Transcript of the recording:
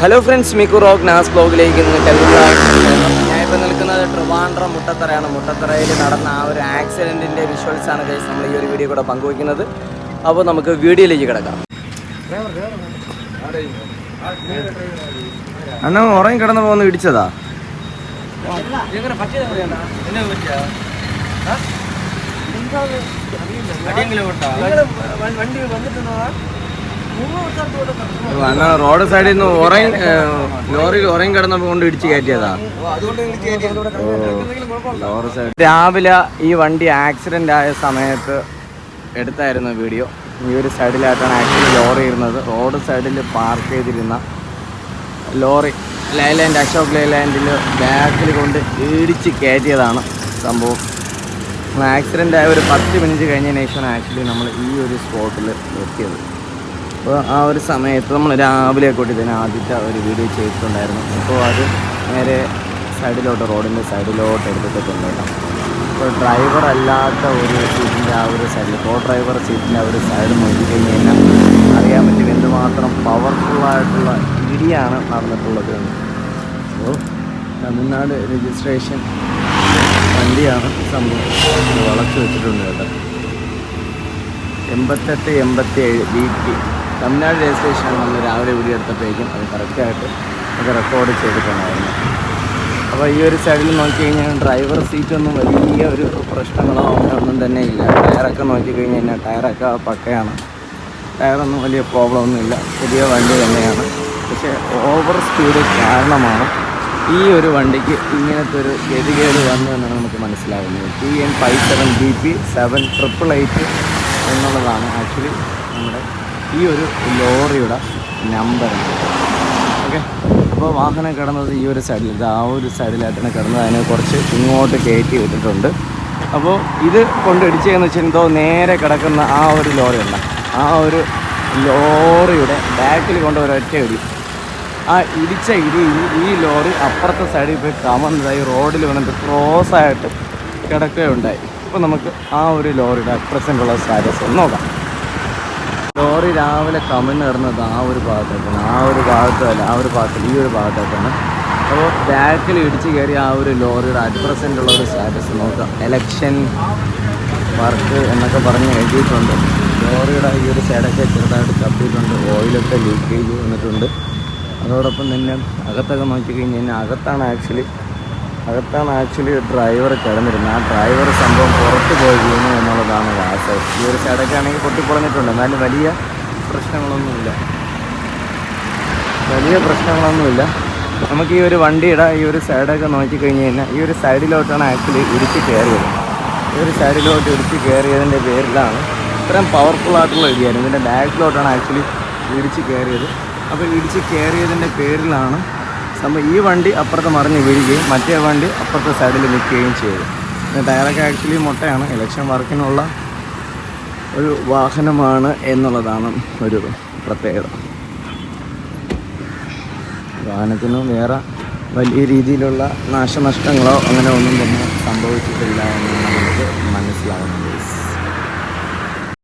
Hello friends Miku rock നാസ് ബ്ലോഗിലേക്ക് നിങ്ങൾക്ക് എല്ലാവർക്കും സ്വാഗതം. ഞാൻ ഇപ്പോൾ നിൽക്കുന്നത് ട്രിവാൻഡ്രം മുട്ടത്തറയാണ്. മുട്ടത്തറയിൽ നടന്ന ആ ഒരു ആക്സിഡന്റിന്റെ വിഷ്വൽസാണ് കഴിച്ച് നമ്മൾ ഈ ഒരു വീഡിയോ കൂടെ പങ്കുവയ്ക്കുന്നത്. അപ്പോൾ നമുക്ക് വീഡിയോയിലേക്ക് കിടക്കാം. അണ്ണ ഉറങ്ങി കിടന്നു പോകുന്ന ഇടിച്ചതാ. വണ്ടി വന്നിട്ടുണ്ടോ? റോഡ് സൈഡിൽ നിന്ന് ഉറങ്ങി ലോറിയിൽ ഉറങ്ങി കിടന്നപ്പോൾ കൊണ്ട് ഇടിച്ച് കയറ്റിയതാ. Lorry side. രാവിലെ ഈ വണ്ടി ആക്സിഡന്റ് ആയ സമയത്ത് എടുത്തായിരുന്നു വീഡിയോ ഈ ഒരു സൈഡിലായിട്ടാണ് ആക്ച്വലി ലോറി ഇരുന്നത്. റോഡ് സൈഡിൽ പാർക്ക് ചെയ്തിരുന്ന ലോറി ലൈലാൻഡ് അശോക് ലൈലാൻഡിൽ ബാക്കിൽ കൊണ്ട് ഇടിച്ച് കയറ്റിയതാണ് സംഭവം. ആക്സിഡന്റ് ആയ ഒരു പത്ത് മിനിറ്റ് കഴിഞ്ഞതിന് ശേഷമാണ് ആക്ച്വലി നമ്മൾ ഈ ഒരു സ്പോട്ടിൽ എത്തിയത് അപ്പോൾ ആ ഒരു സമയത്ത് നമ്മൾ രാവിലെ കൂട്ടി തന്നെ ആദ്യത്തെ ഒരു വീഡിയോ ചെയ്തിട്ടുണ്ടായിരുന്നു. അപ്പോൾ അത് നേരെ സൈഡിലോട്ട് റോഡിന്റെ സൈഡിലോട്ട് എടുത്തിട്ടുണ്ടായിരുന്നു അപ്പോൾ ഡ്രൈവർ അല്ലാത്ത ഒരു സീറ്റിന്റെ ആ ഒരു സൈഡിൽ കോ ഡ്രൈവർ സീറ്റിന്റെ ആ ഒരു സൈഡ് നോക്കി കഴിഞ്ഞ് കഴിഞ്ഞാൽ അറിയാൻ പറ്റും എന്തുമാത്രം പവർഫുള്ളായിട്ടുള്ള ഇടിയാണ് നടന്നിട്ടുള്ളത്. അപ്പോൾ തമിഴ്നാട് രജിസ്ട്രേഷൻ വണ്ടിയാണ് സംഭവം. വളച്ചു വെച്ചിട്ടുണ്ട് കേട്ടോ. എൺപത്തെട്ട് എൺപത്തി ഏഴ് ബി ടി തമിഴ്നാട് രജിസ്ട്രേഷൻ നമ്മൾ രാവിലെ വീഡിയോ എടുത്തപ്പോഴേക്കും അത് കറക്റ്റായിട്ട് നമുക്ക് റെക്കോർഡ് ചെയ്തിട്ടുണ്ടായിരുന്നു. അപ്പോൾ ഈ ഒരു സൈഡിൽ നോക്കി കഴിഞ്ഞാൽ ഡ്രൈവർ സീറ്റൊന്നും വലിയ ഒരു പ്രശ്നങ്ങളോ ഒന്നും തന്നെ ഇല്ല. ടയറൊക്കെ നോക്കി കഴിഞ്ഞ് കഴിഞ്ഞാൽ ടയറൊക്കെ പക്കയാണ്. ടയറൊന്നും വലിയ പ്രോബ്ലം ഒന്നുമില്ല പുതിയ വണ്ടി തന്നെയാണ്. പക്ഷേ ഓവർ സ്പീഡ് കാരണമാണ് ഈ ഒരു വണ്ടിക്ക് ഇങ്ങനത്തെ ഒരു ഗതികേട് വന്നു എന്നാണ് നമുക്ക് മനസ്സിലാകുന്നത് T N five seven B P seven triple eight എന്നുള്ളതാണ് ആക്ച്വലി നമ്മുടെ ഈ ഒരു ലോറിയുടെ നമ്പർ ഓക്കെ അപ്പോൾ വാഹനം കിടന്നത് ഈ ഒരു സൈഡിൽ ഇത് ആ ഒരു സൈഡിലായിട്ടാണ് കിടന്നത്. അതിനെ കുറച്ച് ഇങ്ങോട്ട് കയറ്റി വിട്ടിട്ടുണ്ട്. അപ്പോൾ ഇത് കൊണ്ട് ഇടിച്ചതെന്ന് വെച്ചാൽ എന്തോ നേരെ കിടക്കുന്ന ആ ഒരു ലോറി ഉണ്ട് ആ ഒരു ലോറിയുടെ ബാക്കിൽ കൊണ്ട് ഒരൊറ്റ ഇടി. ആ ഇടിച്ച ഇടിയിൽ ഈ ലോറി അപ്പുറത്തെ സൈഡിൽ പോയി കമന്നതായി റോഡിൽ വന്നിട്ട് ക്രോസ് ആയിട്ട് കിടക്കുകയുണ്ടായി. അപ്പോൾ നമുക്ക് ആ ഒരു ലോറിയുടെ അപ്രസന്റുള്ള സ്റ്റാറ്റസ് നോക്കാം. ലോറി രാവിലെ കമന്ന് കിടന്നത് ആ ഒരു ഭാഗത്തേക്കാണ് ആ ഒരു ഭാഗത്തല്ല ആ ഒരു ഭാഗത്ത് ഈ ഒരു ഭാഗത്തേക്കാണ്. അപ്പോൾ ബാക്കിൽ ഇടിച്ച് കയറി ആ ഒരു ലോറിയുടെ അറ്റ് ഉള്ള ഒരു സ്റ്റാറ്റസ് നോക്കാം. എലക്ഷൻ വർക്ക് എന്നൊക്കെ പറഞ്ഞ് എഴുതിയിട്ടുണ്ട്. ലോറിയുടെ ഈ ഒരു സൈഡൊക്കെ ചെറുതായിട്ട് കത്തിയിട്ടുണ്ട് ഓയിലൊക്കെ ലീക്കേജ് വന്നിട്ടുണ്ട്. അതോടൊപ്പം തന്നെ അകത്തൊക്കെ നോക്കി കഴിഞ്ഞ് കഴിഞ്ഞാൽ അകത്താണ് ആക്ച്വലി അകത്താണ് ആക്ച്വലി ഡ്രൈവർ കിടന്നിരുന്നത്. ആ ഡ്രൈവർ സംഭവം പുറത്ത് പോയി വീണു എന്നുള്ളതാണ് വാസ. ഈ ഒരു സൈഡൊക്കെ ആണെങ്കിൽ പൊട്ടിപ്പൊളഞ്ഞിട്ടുണ്ട്. എന്നാലും വലിയ പ്രശ്നങ്ങളൊന്നുമില്ല. വലിയ പ്രശ്നങ്ങളൊന്നുമില്ല. നമുക്ക് ഈ ഒരു വണ്ടിയുടെ ഈ ഒരു സൈഡൊക്കെ നോക്കി കഴിഞ്ഞ് കഴിഞ്ഞാൽ ഈ ഒരു സൈഡിലോട്ടാണ് ആക്ച്വലി ഇടിച്ച് കയറിയത്. ഈ ഒരു സൈഡിലോട്ട് ഇടിച്ച് കയറിയതിന്റെ പേരിലാണ് ഇത്രയും പവർഫുൾ ആയിട്ടുള്ള ഇടിയായിരുന്നു ഇതിന്റെ ബാക്കിലോട്ടാണ് ആക്ച്വലി ഇടിച്ച് കയറിയത്. അപ്പോൾ ഇടിച്ച് കയറിയതിന്റെ പേരിലാണ് സംഭവം ഈ വണ്ടി അപ്പുറത്ത് മറിഞ്ഞ് വീഴുകയും മറ്റേ വണ്ടി അപ്പുറത്തെ സൈഡിൽ നിൽക്കുകയും ചെയ്തു ടയറൊക്കെ ആക്ച്വലി മുട്ടയാണ്. ഇലക്ഷൻ വർക്കിനുള്ള ഒരു വാഹനമാണ് എന്നുള്ളതാണ് ഒരു പ്രത്യേകത. വാഹനത്തിന് വേറെ വലിയ രീതിയിലുള്ള നാശനഷ്ടങ്ങളോ അങ്ങനെ ഒന്നും തന്നെ സംഭവിച്ചിട്ടില്ല എന്ന് നമുക്ക് മനസ്സിലാവുന്നുണ്ട്